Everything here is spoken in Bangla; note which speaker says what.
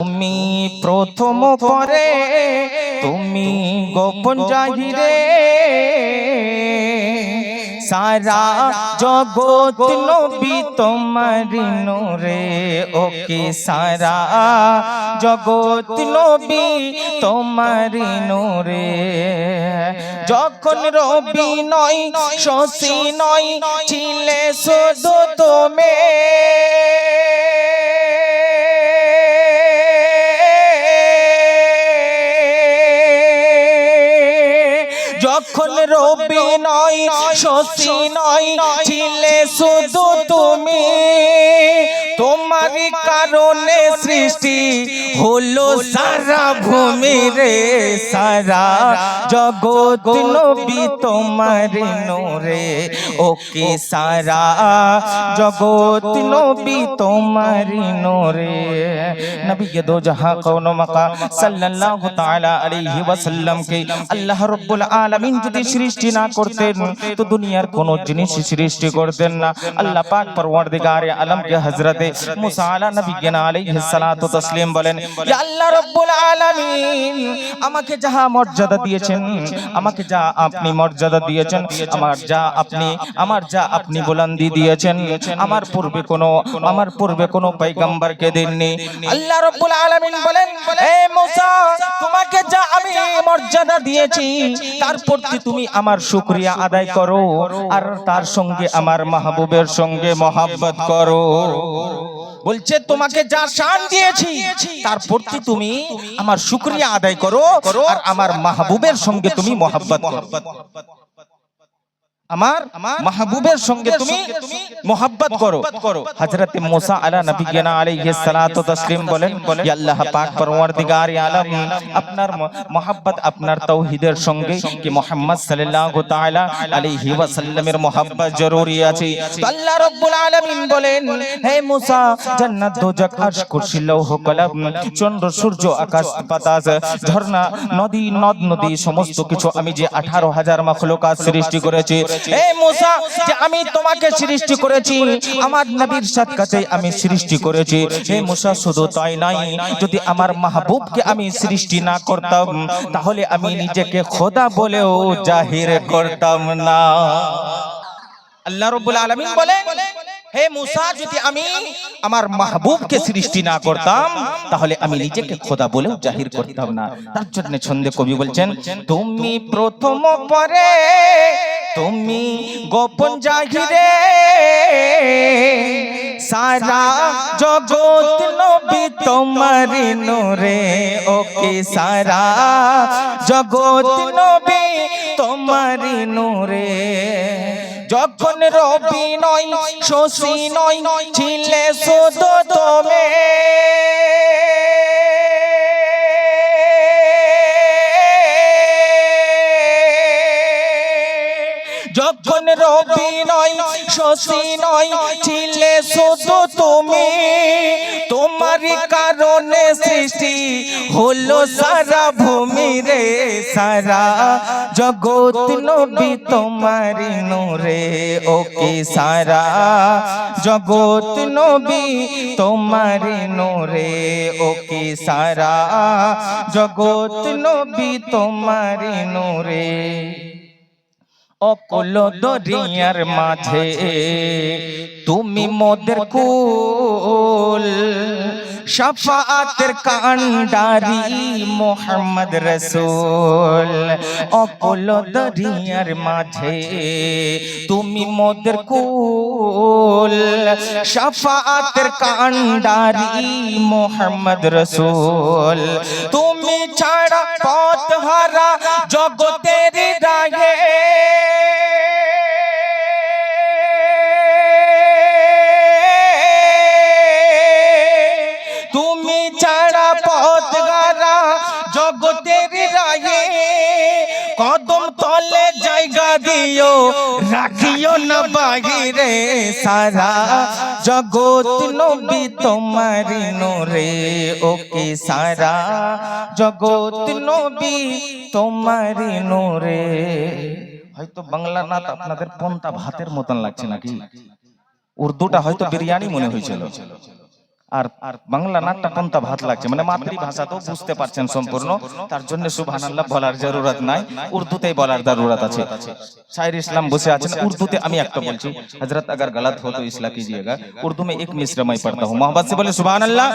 Speaker 1: তুমি প্রথম পরে তুমি গোপন জাহিরে সারা জগৎ নবী তোমার নূরে, ওকে সারা জগৎ নবী তোমার নূরে। যখন রবি নয়, শশী নয়, ছিলে শুধু তুমি। যখন রবি নয়, শশী নয়, ছিলে শুধু তুমি। তোমারই কারণে সৃষ্টি হলো সারা ভূমি রে, সারা জগৎ নবী তোমার নোরে। ওকে সারা জগৎ নবী তোমার নোরে। নবী के दो जहां कौन मका সাল্লাল্লাহু তাআলা আলাইহি ওয়াসাল্লাম কে আল্লাহ রাব্বুল আলামিন যদি সৃষ্টি না করতেন তো দুনিয়ার কোন জিনিস সৃষ্টি করতেন না আল্লাহ পাক পরওয়ারদিগার আলম কে হযরতে মুসা আলা নবী কে আলাইহিস সালাতু তাসলিম বলেন ইয়া আল্লাহ রাব্বুল আলামিন আমাকে যাহা মর্যাদা দিয়েছেন আমাকে যা আপনি মর্যাদা দিয়েছেন আমার যা আপনি আমার যা আপনি বুলন্দি দিয়েছেন আমার পূর্বে কোনো আমার পূর্বে কোনো পয়গম্বরকে দেননি আল্লাহ রাব্বুল আলামিন বলেন হে মুসা তোমাকে যা আমি মর্যাদা দিয়েছি তার প্রতি তুমি আমার শুকরিয়া আদায় করো আর তার সঙ্গে আমার মাহবুবের সঙ্গে মহাব্বত করো। বলছে তোমাকে যা শান দিয়েছি তার প্রতি তুমি আমার শুকরিয়া আদায় করো আর আমার মাহবুবের সঙ্গে তুমি মহাব্বত করো। আমার মাহবুবের সঙ্গে তুমি মোহাব্বত করো। হযরত মুসা আলা নবী গিনা আলাইহিস সালাতু তাসলিম বলেন ইয়া আল্লাহ পাক পরওয়ারদিগার আলম আপনার মোহাব্বত আপনার তাওহীদের সঙ্গে কি মুহাম্মদ সাল্লাল্লাহু তাআলা আলাইহি ওয়াসাল্লামের মোহাব্বত জরুরি আছে? তো আল্লাহ রাব্বুল আলামিন বলেন হে মুসা জান্নাত দোজক আরশ কুরসি লৌহ কলম চন্দ্র সূর্য আকাশ বাতাস ঝর্ণা নদী নদ নদী সমস্ত কিছু আমি যে আঠারো হাজার মাখলুকাত সৃষ্টি করেছি হে মুসা যে আমি তোমাকে সৃষ্টি করেছি আমার নবীর সাথে আমি সৃষ্টি করেছি। হে মুসা শুধু তাই নাই যদি আমার মাহবুবকে আমি সৃষ্টি না করতাম তাহলে আমি নিজেকে খোদা বলেও জাহির করতাম না। আল্লাহ রব্বুল আলামিন বলেন হে মুসা, যদি আমি আমার মাহবুবকে সৃষ্টি না করতাম, তাহলে আমি নিজেকে খোদা বলেও জাহির করতাম না। তার জন্য ছন্দে কবি বলছেন, তুমি প্রথম পরে, তুমি গোপন জাহিরে সারা জগৎ নবী তোমার নূরে, ওকে সারা জগৎ নবী তোমার নূরে। যখন রবি নয় শশী নয় ছিলে শুধু তুমি। যখন রবি নয় শশী নয় ছিলে শুধু তুমি। তোমার কারণে সৃষ্টি হলো সারা ভূমি রে সারা জগৎ নবী তোমার নূরে। ওকে সারা জগৎ নবী তোমার নূরে। ওকে সারা জগৎ নবী তোমার নূরে। অকল দরিয়ার মাঝে। তুমি মোদের কুল শাফাতের কান্ডারি মোহাম্মদ রসুল। অকল দরিয়ার মাঝে তুমি মোদের কুল শাফাতের কান্ডারি মোহাম্মদ রসুল। তুমি ছাড়া পথ হারা জগতের জগতের রায়ে কদম তলে জায়গা দিও, রাখিও না বাহিরে সারা জগৎ নবী তোমার নোরে, ওকে সারা জগৎ নবী তোমার নোরে। হয়তো বাংলা নাত আপনাদের পন্তা ভাতের মতন লাগছে নাকি? উর্দুটা হয়তো বিরিয়ানি মনে হয়েছিল। আর আর বাংলা নাটটা কোনটা ভাত লাগছে মানে মাতৃভাষা তো বুঝতে পারছেন সম্পূর্ণ তার জন্য সুবহানাল্লাহ বলার জরুরত নাই উর্দুতেই বলার জরুরত আছে शायर इस्लाम बसे आचन उर्दू ते আমি একটা বলছি हजरत अगर गलत हो तो इसला कीजिएगा उर्दू में एक मिसरा मैं पढ़ता हूँ मोहब्बत से बोले सुभान अल्लाह